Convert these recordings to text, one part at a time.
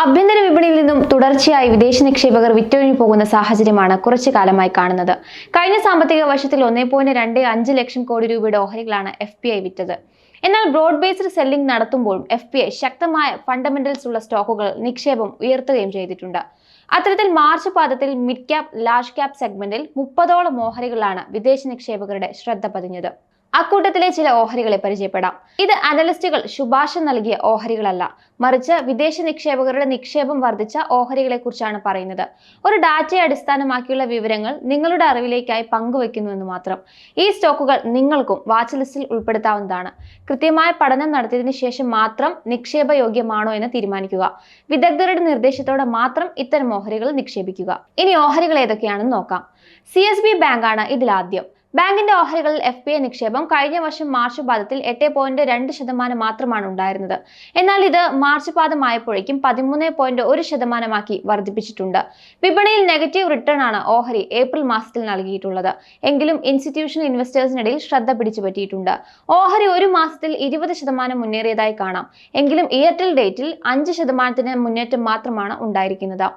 ആഭ്യന്തര വിപണിയിൽ നിന്നും തുടർച്ചയായി വിദേശ നിക്ഷേപകർ വിറ്റൊഴിഞ്ഞു പോകുന്ന സാഹചര്യമാണ് കുറച്ചു കാലമായി കാണുന്നത്. കഴിഞ്ഞ സാമ്പത്തിക വർഷത്തിൽ ഒന്നേ പോയിന്റ് രണ്ട് അഞ്ച് ലക്ഷം കോടി രൂപയുടെ ഓഹരികളാണ് എഫ് പി ഐ വിറ്റത്. എന്നാൽ ബ്രോഡ് ബേസ്ഡ് സെല്ലിംഗ് നടത്തുമ്പോഴും എഫ് പി ഐ ശക്തമായ ഫണ്ടമെന്റൽസ് ഉള്ള സ്റ്റോക്കുകൾ നിക്ഷേപം ഉയർത്തുകയും ചെയ്തിട്ടുണ്ട്. അത്തരത്തിൽ മാർച്ച് പാദത്തിൽ മിഡ് ക്യാപ് ലാർജ് ക്യാപ് സെഗ്മെന്റിൽ മുപ്പതോളം ഓഹരികളാണ് വിദേശ നിക്ഷേപകരുടെ ശ്രദ്ധ പതിഞ്ഞത്. അക്കൂട്ടത്തിലെ ചില ഓഹരികളെ പരിചയപ്പെടാം. ഇത് അനലിസ്റ്റുകൾ ശുപാർശ നൽകിയ ഓഹരികളല്ല. മറിച്ച് വിദേശ നിക്ഷേപകരുടെ നിക്ഷേപം വർദ്ധിച്ച ഓഹരികളെ കുറിച്ചാണ് പറയുന്നത്. ഒരു ഡാറ്റയെ അടിസ്ഥാനമാക്കിയുള്ള വിവരങ്ങൾ നിങ്ങളുടെ അറിവിലേക്കായി പങ്കുവെക്കുന്നുവെന്ന് മാത്രം. ഈ സ്റ്റോക്കുകൾ നിങ്ങൾക്കും വാച്ച് ലിസ്റ്റിൽ ഉൾപ്പെടുത്താവുന്നതാണ്. കൃത്യമായ പഠനം നടത്തിയതിനു ശേഷം മാത്രം നിക്ഷേപ യോഗ്യമാണോ എന്ന് തീരുമാനിക്കുക. വിദഗ്ധരുടെ നിർദ്ദേശത്തോടെ മാത്രം ഇത്തരം ഓഹരികൾ നിക്ഷേപിക്കുക. ഇനി ഓഹരികൾ ഏതൊക്കെയാണെന്ന് നോക്കാം. സി എസ് ബി ബാങ്കാണ് ഇതിലാദ്യം. ബാങ്കിന്റെ ഓഹരികളിൽ എഫ് പി ഐ നിക്ഷേപം കഴിഞ്ഞ വർഷം മാർച്ച് പാദത്തിൽ എട്ട് പോയിന്റ് രണ്ട് ശതമാനം മാത്രമാണ് ഉണ്ടായിരുന്നത്. എന്നാൽ ഇത് മാർച്ച് പാദമായപ്പോഴേക്കും പതിമൂന്ന് പോയിന്റ് ഒരു ശതമാനമാക്കി വർദ്ധിപ്പിച്ചിട്ടുണ്ട്. വിപണിയിൽ നെഗറ്റീവ് റിട്ടേൺ ആണ് ഓഹരി ഏപ്രിൽ മാസത്തിൽ നൽകിയിട്ടുള്ളത്. എങ്കിലും ഇൻസ്റ്റിറ്റ്യൂഷണൽ ഇൻവെസ്റ്റേഴ്സിനിടയിൽ ശ്രദ്ധ പിടിച്ചു പറ്റിയിട്ടുണ്ട് ഓഹരി ഒരു മാസത്തിൽ ഇരുപത് ശതമാനം മുന്നേറിയതായി കാണാം. എങ്കിലും ഇയർടെൽ ഡേറ്റിൽ അഞ്ച് ശതമാനത്തിന് മുന്നേറ്റം മാത്രമാണ് ഉണ്ടായിരിക്കുന്നത്.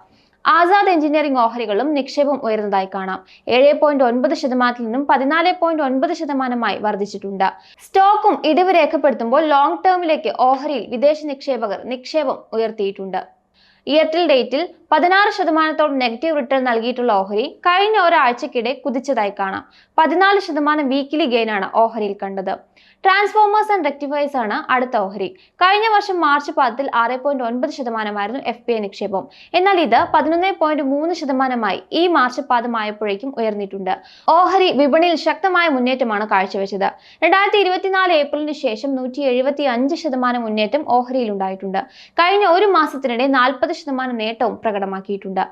ആസാദ് എഞ്ചിനീയറിംഗ് ഓഹരികളും നിക്ഷേപം ഉയർന്നതായി കാണാം. ഏഴ് പോയിന്റ് ഒൻപത് ശതമാനത്തിൽ നിന്നും പതിനാല് പോയിന്റ് ഒൻപത് ശതമാനമായി വർദ്ധിച്ചിട്ടുണ്ട്. സ്റ്റോക്കും ഇടിവ് രേഖപ്പെടുത്തുമ്പോൾ ലോങ് ടേമിലേക്ക് ഓഹരിയിൽ വിദേശ നിക്ഷേപകർ നിക്ഷേപം ഉയർത്തിയിട്ടുണ്ട്. ഇയർടെൽ ഡേറ്റിൽ പതിനാറ് ശതമാനത്തോളം നെഗറ്റീവ് റിട്ടേൺ നൽകിയിട്ടുള്ള ഓഹരി കഴിഞ്ഞ ഒരാഴ്ചക്കിടെ കുതിച്ചതായി കാണാം. പതിനാല് ശതമാനം വീക്കിലി ആണ് ഓഹരിയിൽ കണ്ടത്. ട്രാൻസ്ഫോമേഴ്സ് ആൻഡ് റെക്ടിഫയേഴ്സ് ആണ് അടുത്ത ഓഹരി. കഴിഞ്ഞ വർഷം മാർച്ച് പാദത്തിൽ ആറ് പോയിന്റ് ഒൻപത് ശതമാനമായിരുന്നു എഫ് പി ഐ നിക്ഷേപം. എന്നാൽ ഇത് പതിനൊന്ന് പോയിന്റ് മൂന്ന് ശതമാനമായി ഈ മാർച്ച് പാദമായപ്പോഴേക്കും ഉയർന്നിട്ടുണ്ട്. ഓഹരി വിപണിയിൽ ശക്തമായ മുന്നേറ്റമാണ് കാഴ്ചവെച്ചത്. രണ്ടായിരത്തി ഇരുപത്തിനാല് ഏപ്രിലിന് ശേഷം നൂറ്റി എഴുപത്തി അഞ്ച് ശതമാനം മുന്നേറ്റം ഓഹരിയിൽ ഉണ്ടായിട്ടുണ്ട്. കഴിഞ്ഞ ഒരു മാസത്തിനിടെ നാൽപ്പത് ശതമാനം നേട്ടവും പ്രകടമാക്കിയിട്ടുണ്ട്.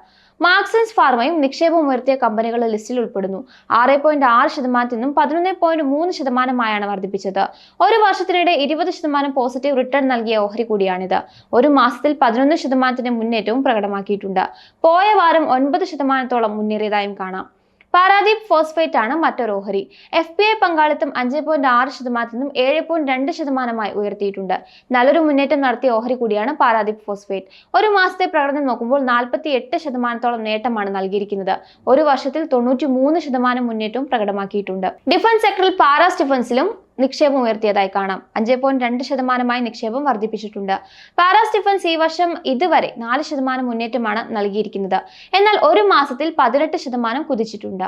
മാർക്സൻസ് ഫാർമയും നിക്ഷേപം ഉയർത്തിയ കമ്പനികളുടെ ലിസ്റ്റിൽ ഉൾപ്പെടുന്നു. ആറ് പോയിന്റ് ആറ് ശതമാനത്തിൽ നിന്നും പതിനൊന്ന് പോയിന്റ് മൂന്ന് ശതമാനമായാണ് വർദ്ധിപ്പിച്ചത്. ഒരു വർഷത്തിനിടെ ഇരുപത് ശതമാനം പോസിറ്റീവ് റിട്ടേൺ നൽകിയ ഓഹരി കൂടിയാണിത്. ഒരു മാസത്തിൽ പതിനൊന്ന് ശതമാനത്തിന്റെ മുന്നേറ്റവും പ്രകടമാക്കിയിട്ടുണ്ട്. പോയ വാരം ഒൻപത് ശതമാനത്തോളം മുന്നേറിയതായും കാണാം. പാരാദീപ് ഫോസ്ഫേറ്റ് ആണ് മറ്റൊരു ഓഹരി. എഫ് പി ഐ പങ്കാളിത്തം അഞ്ച് പോയിന്റ് ആറ് ശതമാനത്തിൽ നിന്നും ഏഴ് പോയിന്റ് രണ്ട് ശതമാനമായി ഉയർത്തിയിട്ടുണ്ട്. നല്ലൊരു മുന്നേറ്റം നടത്തിയ ഓഹരി കൂടിയാണ് പാരാദീപ് ഫോസ്ഫേറ്റ്. ഒരു മാസത്തെ പ്രകടനം നോക്കുമ്പോൾ നാൽപ്പത്തി എട്ട് ശതമാനത്തോളം നേട്ടമാണ് നൽകിയിരിക്കുന്നത്. ഒരു വർഷത്തിൽ തൊണ്ണൂറ്റി മൂന്ന് ശതമാനം മുന്നേറ്റവും പ്രകടമാക്കിയിട്ടുണ്ട്. ഡിഫൻസ് സെക്ടറിൽ പാരാ ഡിഫൻസിലും നിക്ഷേപം ഉയർത്തിയതായി കാണാം. അഞ്ച് പോയിന്റ് രണ്ട് ശതമാനമായി നിക്ഷേപം വർദ്ധിപ്പിച്ചിട്ടുണ്ട്. പാരാ ഡിഫൻസ് ഈ വർഷം ഇതുവരെ നാല് ശതമാനം മുന്നേറ്റമാണ് നൽകിയിരിക്കുന്നത്. എന്നാൽ ഒരു മാസത്തിൽ പതിനെട്ട് ശതമാനം കുതിച്ചിട്ടുണ്ട്.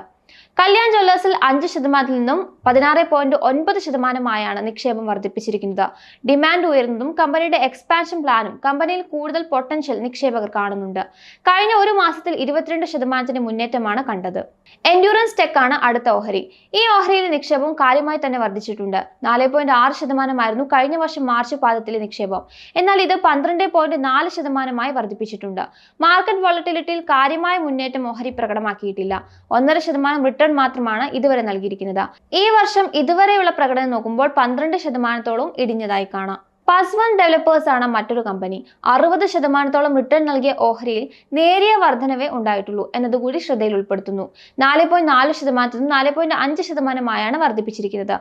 കല്യാൺ ജ്വല്ലേഴ്സിൽ അഞ്ച് ശതമാനത്തിൽ നിന്നും പതിനാറ് പോയിന്റ് ഒൻപത് ശതമാനമായാണ് നിക്ഷേപം വർദ്ധിപ്പിച്ചിരിക്കുന്നത്. ഡിമാൻഡ് ഉയർന്നതും കമ്പനിയുടെ എക്സ്പാൻഷൻ പ്ലാനും കമ്പനിയിൽ കൂടുതൽ പൊട്ടൻഷ്യൽ നിക്ഷേപകർ കാണുന്നുണ്ട്. കഴിഞ്ഞ ഒരു മാസത്തിൽ ഇരുപത്തിരണ്ട് ശതമാനത്തിന്റെ മുന്നേറ്റമാണ് കണ്ടത്. എൻഡ്യൂറൻസ് ടെക് ആണ് അടുത്ത ഓഹരി. ഈ ഓഹരിയിലെ നിക്ഷേപം കാര്യമായി തന്നെ വർദ്ധിച്ചിട്ടുണ്ട്. നാല് പോയിന്റ് ആറ് ശതമാനമായിരുന്നു കഴിഞ്ഞ വർഷം മാർച്ച് പാദത്തിലെ നിക്ഷേപം. എന്നാൽ ഇത് പന്ത്രണ്ട് പോയിന്റ് നാല് ശതമാനമായി വർദ്ധിപ്പിച്ചിട്ടുണ്ട്. മാർക്കറ്റ് വോളറ്റിലിറ്റിയിൽ കാര്യമായ മുന്നേറ്റം ഓഹരി പ്രകടമാക്കിയിട്ടില്ല. ഒന്നര ശതമാനം റിട്ടേൺ മാത്രമാണ് ഇതുവരെ നൽകിയിരിക്കുന്നത്. ഈ വർഷം ഇതുവരെയുള്ള പ്രകടനം നോക്കുമ്പോൾ പന്ത്രണ്ട് ശതമാനത്തോളം ഇടിഞ്ഞതായി കാണാം. പാസ്വൺ ഡെവലപ്പേഴ്സ് ആണ് മറ്റൊരു കമ്പനി. അറുപത് ശതമാനത്തോളം റിട്ടേൺ നൽകിയ ഓഹരിയിൽ നേരിയ വർധനവേ ഉണ്ടായിട്ടുള്ളൂ എന്നതുകൂടി ശ്രദ്ധയിൽ ഉൾപ്പെടുത്തുന്നു. നാല് പോയിന്റ് നാല് ശതമാനത്തിൽ നിന്ന് നാല് പോയിന്റ് അഞ്ച് ശതമാനമായാണ് വർദ്ധിപ്പിച്ചിരിക്കുന്നത്.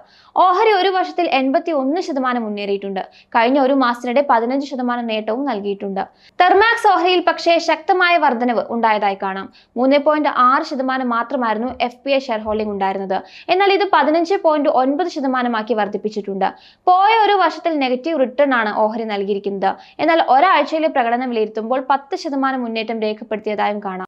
ഓഹരി ഒരു വർഷത്തിൽ എൺപത്തി ഒന്ന് ശതമാനം മുന്നേറിയിട്ടുണ്ട്. കഴിഞ്ഞ ഒരു മാസത്തിനിടെ പതിനഞ്ച് ശതമാനം നേട്ടവും നൽകിയിട്ടുണ്ട്. തെർമാക്സ് ഓഹരിയിൽ പക്ഷേ ശക്തമായ വർധനവ് ഉണ്ടായതായി കാണാം. മൂന്ന് പോയിന്റ് ആറ് ശതമാനം മാത്രമായിരുന്നു F P I share holding ഉണ്ടായിരുന്നത്. എന്നാൽ ഇത് പതിനഞ്ച് പോയിന്റ് ഒൻപത് ശതമാനമാക്കി വർദ്ധിപ്പിച്ചിട്ടുണ്ട്. പോയ ഒരു വർഷത്തിൽ നെഗറ്റീവ് റിട്ടേൺ ആണ് ഓഹരി നൽകിയിരിക്കുന്നത്. എന്നാൽ ഒരാഴ്ചയിലെ പ്രകടനം വിലയിരുത്തുമ്പോൾ പത്ത് ശതമാനം മുന്നേറ്റം രേഖപ്പെടുത്തിയതായും കാണാം.